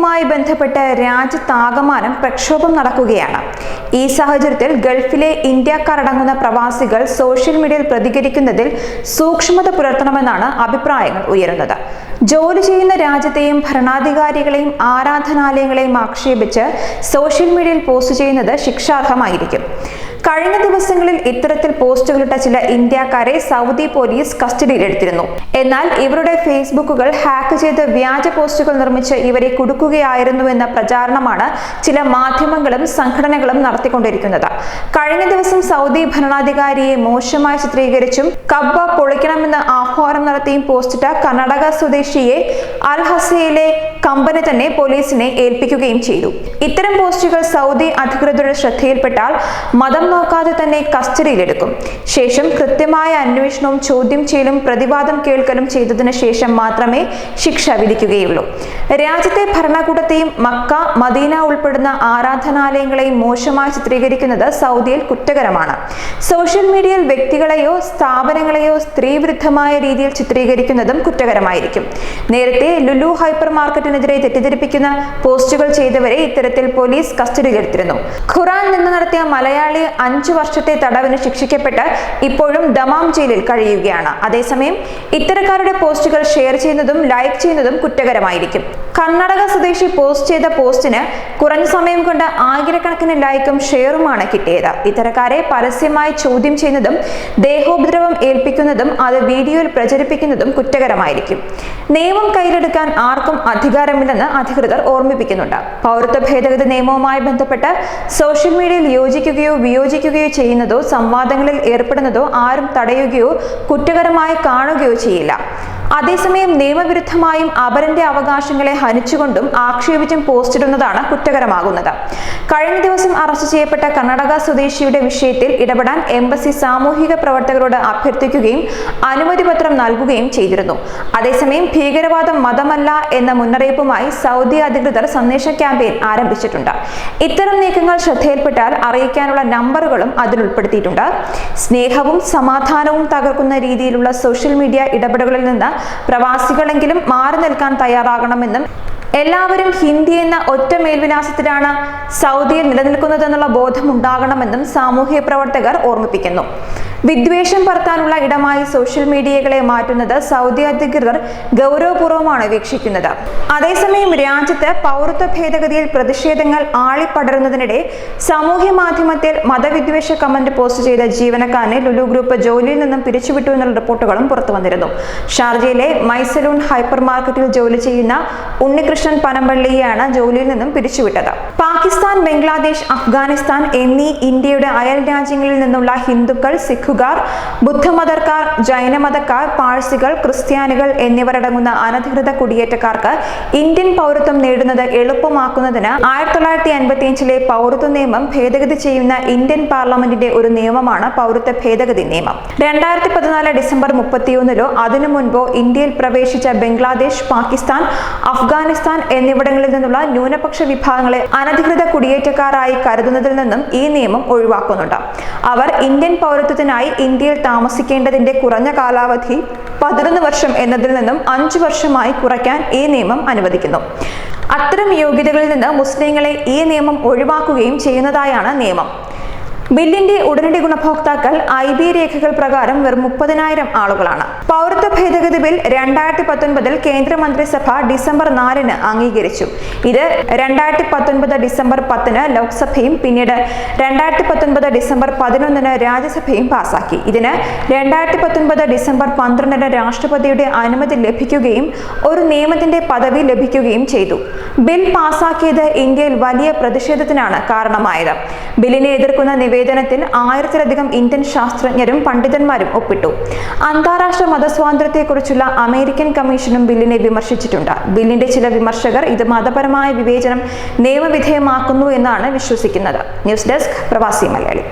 നിയമവുമായി ബന്ധപ്പെട്ട് രാജ്യത്താകമാനം പ്രക്ഷോഭം നടക്കുകയാണ്. ഈ സാഹചര്യത്തിൽ ഗൾഫിലെ ഇന്ത്യക്കാർ അടങ്ങുന്ന പ്രവാസികൾ സോഷ്യൽ മീഡിയയിൽ പ്രതികരിക്കുന്നതിൽ സൂക്ഷ്മത പുലർത്തണമെന്നാണ് അഭിപ്രായങ്ങൾ ഉയരുന്നത്. ജോലി ചെയ്യുന്ന രാജ്യത്തെയും ഭരണാധികാരികളെയും ആരാധനാലയങ്ങളെയും ആക്ഷേപിച്ച് സോഷ്യൽ മീഡിയയിൽ പോസ്റ്റ് ചെയ്യുന്നത് ശിക്ഷാർഹമായിരിക്കും. കഴിഞ്ഞ ദിവസങ്ങളിൽ ഇത്തരത്തിൽ പോസ്റ്റുകളിട്ട ചില ഇന്ത്യക്കാരെ സൗദി പോലീസ് കസ്റ്റഡിയിലെടുത്തിരുന്നു. എന്നാൽ ഇവരുടെ ഫേസ്ബുക്കുകൾ ഹാക്ക് ചെയ്ത് വ്യാജ പോസ്റ്റുകൾ നിർമ്മിച്ച് ഇവരെ കുടുക്കുകയായിരുന്നുവെന്ന പ്രചാരണമാണ് ചില മാധ്യമങ്ങളും സംഘടനകളും നടത്തിക്കൊണ്ടിരിക്കുന്നത്. കഴിഞ്ഞ ദിവസം സൗദി ഭരണാധികാരിയെ മോശമായി ചിത്രീകരിച്ചും കബ്ബ പൊളിക്കണമെന്ന് ആഹ്വാനം നടത്തിയും പോസ്റ്റിട്ട കർണാടക സ്വദേശിയെ അൽ ഹസയിലെ കമ്പനി തന്നെ പോലീസിനെ ഏൽപ്പിക്കുകയും ചെയ്തു. ഇത്തരം പോസ്റ്റുകൾ സൗദി അധികൃതരുടെ ശ്രദ്ധയിൽപ്പെട്ടാൽ മതം നോക്കാതെ തന്നെ കസ്റ്റഡിയിലെടുക്കും. ശേഷം കൃത്യമായ അന്വേഷണവും ചോദ്യം ചെയ്യലും പ്രതിവാദം കേൾക്കലും ചെയ്തതിനു ശേഷം മാത്രമേ ശിക്ഷ വിധിക്കുകയുള്ളൂ. രാജ്യത്തെ ഭരണകൂടത്തെയും മക്ക മദീന ഉൾപ്പെടുന്ന ആരാധനാലയങ്ങളെയും മോശമായി ചിത്രീകരിക്കുന്നത് സൗദിയിൽ കുറ്റകരമാണ്. സോഷ്യൽ മീഡിയയിൽ വ്യക്തികളെയോ സ്ഥാപനങ്ങളെയോ സ്ത്രീവിരുദ്ധമായ രീതിയിൽ ചിത്രീകരിക്കുന്നതും കുറ്റകരമായിരിക്കും. നേരത്തെ ലുലു ഹൈപ്പർ മാർക്കറ്റിനെതിരെ തെറ്റിദ്ധരിപ്പിക്കുന്ന പോസ്റ്റുകൾ ചെയ്തവരെ ഇത്തരത്തിൽ പോലീസ് കസ്റ്റഡിയിലെടുത്തിരുന്നു. ഖുറാൻ നിന്ന് നടത്തിയ മലയാളി അഞ്ചു വർഷത്തെ തടവിന് ശിക്ഷിക്കപ്പെട്ട് ഇപ്പോഴും ദമാം ജയിലിൽ കഴിയുകയാണ്. അതേസമയം ഇത്തരക്കാരുടെ പോസ്റ്റുകൾ ഷെയർ ചെയ്യുന്നതും ലൈക്ക് ചെയ്യുന്നതും കുറ്റകരമായിരിക്കും. കർണാടക സ്വദേശി പോസ്റ്റ് ചെയ്ത പോസ്റ്റിന് കുറഞ്ഞ സമയം കൊണ്ട് ആയിരക്കണക്കിന് ലൈക്കും ഷെയറുമാണ് കിട്ടിയത്. ഇത്തരക്കാരെ പരസ്യമായി ചോദ്യം ചെയ്യുന്നതും ദേഹോപദ്രവം ഏൽപ്പിക്കുന്നതും അത് വീഡിയോയിൽ പ്രചരിപ്പിക്കുന്നതും കുറ്റകരമായിരിക്കും. നിയമം കയ്യിലെടുക്കാൻ ആർക്കും അധികാരമില്ലെന്ന് അധികൃതർ ഓർമ്മിപ്പിക്കുന്നുണ്ട്. പൗരത്വ ഭേദഗതി നിയമവുമായി ബന്ധപ്പെട്ട് സോഷ്യൽ മീഡിയയിൽ യോജിക്കുകയോ വിയോജിക്കുകയോ ചെയ്യുന്നതോ സംവാദങ്ങളിൽ ഏർപ്പെടുന്നതോ ആരും തടയുകയോ കുറ്റകരമായി കാണുകയോ ചെയ്യില്ല. അതേസമയം നിയമവിരുദ്ധമായും അപരന്റെ അവകാശങ്ങളെ ഹനിച്ചുകൊണ്ടും ആക്ഷേപിച്ചും പോസ്റ്റിടുന്നതാണ് കുറ്റകരമാകുന്നത്. കഴിഞ്ഞ ദിവസം അറസ്റ്റ് ചെയ്യപ്പെട്ട കർണാടക സ്വദേശിയുടെ വിഷയത്തിൽ ഇടപെടാൻ എംബസി സാമൂഹിക പ്രവർത്തകരോട് അഭ്യർത്ഥിക്കുകയും അനുമതി പത്രം നൽകുകയും ചെയ്തിരുന്നു. അതേസമയം ഭീകരവാദം മതമല്ല എന്ന മുന്നറിയിപ്പുമായി സൗദി അധികൃതർ സന്ദേശ ക്യാമ്പയിൻ ആരംഭിച്ചിട്ടുണ്ട്. ഇത്തരം നീക്കങ്ങൾ ശ്രദ്ധയിൽപ്പെട്ടാൽ അറിയിക്കാനുള്ള നമ്പറുകളും അതിൽ ഉൾപ്പെടുത്തിയിട്ടുണ്ട്. സ്നേഹവും സമാധാനവും തകർക്കുന്ന രീതിയിലുള്ള സോഷ്യൽ മീഡിയ ഇടപെടലുകളിൽ നിന്ന് പ്രവാസികളെങ്കിലും മാറി നിൽക്കാൻ തയ്യാറാകണമെന്നും എല്ലാവരും ഹിന്ദി എന്ന ഒറ്റ മേൽവിലാസത്തിലാണ് സൗദിയിൽ നിലനിൽക്കുന്നതെന്നുള്ള ബോധം ഉണ്ടാകണമെന്നും സാമൂഹ്യ പ്രവർത്തകർ ഓർമ്മിപ്പിക്കുന്നു. വിദ്വേഷം പരത്താനുള്ള ഇടമായി സോഷ്യൽ മീഡിയകളെ മാറ്റുന്നത് സൗദി അധികൃതർ ഗൗരവപൂർവമാണ് വീക്ഷിക്കുന്നത്. അതേസമയം രാജ്യത്ത് പൗരത്വ ഭേദഗതിയിൽ പ്രതിഷേധങ്ങൾ ആളിപ്പടരുന്നതിനിടെ സാമൂഹ്യ മാധ്യമത്തിൽ മതവിദ്വേഷ കമന്റ് പോസ്റ്റ് ചെയ്ത ജീവനക്കാരനെ ലുലു ഗ്രൂപ്പ് ജോലിയിൽ നിന്നും പിരിച്ചുവിട്ടു എന്നുള്ള റിപ്പോർട്ടുകളും പുറത്തു വന്നിരുന്നു. ഷാർജയിലെ മൈസലൂൺ ഹൈപ്പർ മാർക്കറ്റിൽ ജോലി ചെയ്യുന്ന ഉണ്ണികൃഷ്ണൻ പനമ്പള്ളിയെയാണ് ജോലിയിൽ നിന്നും പിരിച്ചുവിട്ടത്. പാകിസ്ഥാൻ ബംഗ്ലാദേശ് അഫ്ഗാനിസ്ഥാൻ എന്നീ ഇന്ത്യയുടെ അയൽ രാജ്യങ്ങളിൽ നിന്നുള്ള ഹിന്ദുക്കൾ സിഖുകാർ ബുദ്ധമതക്കാർ ജൈനമതക്കാർ പാഴ്സികൾ ക്രിസ്ത്യാനികൾ എന്നിവരടങ്ങുന്ന അനധികൃത കുടിയേറ്റക്കാർക്ക് ഇന്ത്യൻ പൗരത്വം നേടുന്നത് എളുപ്പമാക്കുന്നതിന് ആയിരത്തി തൊള്ളായിരത്തി അൻപത്തിയഞ്ചിലെ പൗരത്വ നിയമം ഭേദഗതി ചെയ്യുന്ന ഇന്ത്യൻ പാർലമെന്റിന്റെ ഒരു നിയമമാണ് പൗരത്വ ഭേദഗതി നിയമം. രണ്ടായിരത്തി പതിനാല് ഡിസംബർ മുപ്പത്തിയൊന്നിലോ അതിനു മുൻപോ ഇന്ത്യയിൽ പ്രവേശിച്ച ബംഗ്ലാദേശ് പാകിസ്ഥാൻ അഫ്ഗാനിസ്ഥാൻ എന്നിവിടങ്ങളിൽ നിന്നുള്ള ന്യൂനപക്ഷ വിഭാഗങ്ങളെ അനധികൃത കുടിയേറ്റക്കാരായി കരുതുന്നതിൽ നിന്നും ഈ നിയമം ഒഴിവാക്കുന്നുണ്ട്. അവർ ഇന്ത്യൻ പൗരത്വത്തിനായി ഇന്ത്യയിൽ താമസിക്കേണ്ടതിന്റെ കുറഞ്ഞ കാലാവധി പതിനൊന്ന് വർഷം എന്നതിൽ നിന്നും അഞ്ചു വർഷമായി കുറയ്ക്കാൻ ഈ നിയമം അനുവദിക്കുന്നു. അത്തരം യോഗ്യതകളിൽ നിന്ന് മുസ്ലിങ്ങളെ ഈ നിയമം ഒഴിവാക്കുകയും ചെയ്യുന്നതായാണ് നിയമം. ബില്ലിന്റെ ഉടനടി ഗുണഭോക്താക്കൾ ഐ ബി രേഖകൾ പ്രകാരം വെറും മുപ്പതിനായിരം ആളുകളാണ്. പൗരത്വ ഭേദഗതി ബിൽ രണ്ടായിരത്തി പത്തൊൻപതിൽ കേന്ദ്രമന്ത്രിസഭ ഡിസംബർ നാലിന് അംഗീകരിച്ചു. ഇത് രണ്ടായിരത്തി പത്തൊൻപത് ഡിസംബർ പത്തിന് ലോക്സഭയും പിന്നീട് രണ്ടായിരത്തി പത്തൊൻപത് ഡിസംബർ പതിനൊന്നിന് രാജ്യസഭയും പാസാക്കി. ഇതിന് രണ്ടായിരത്തി പത്തൊൻപത് ഡിസംബർ പന്ത്രണ്ടിന് രാഷ്ട്രപതിയുടെ അനുമതി ലഭിക്കുകയും ഒരു നിയമത്തിന്റെ പദവി ലഭിക്കുകയും ചെയ്തു. ബിൽ പാസാക്കിയത് ഇന്ത്യയിൽ വലിയ പ്രതിഷേധത്തിനാണ് കാരണമായത്. ബില്ലിനെ എതിർക്കുന്ന നിവേദനത്തിൽ ആയിരത്തിലധികം ഇന്ത്യൻ ശാസ്ത്രജ്ഞരും പണ്ഡിതന്മാരും ഒപ്പിട്ടു. അന്താരാഷ്ട്ര മതസ്വാതന്ത്ര്യത്തെക്കുറിച്ചുള്ള അമേരിക്കൻ കമ്മീഷനും ബില്ലിനെ വിമർശിച്ചിട്ടുണ്ട്. ബില്ലിന്റെ ചില വിമർശകർ ഇത് മതപരമായ വിവേചനം നിയമവിധേയമാക്കുന്നു എന്നാണ് വിശ്വസിക്കുന്നത്. ന്യൂസ് ഡെസ്ക് പ്രവാസി മലയാളി.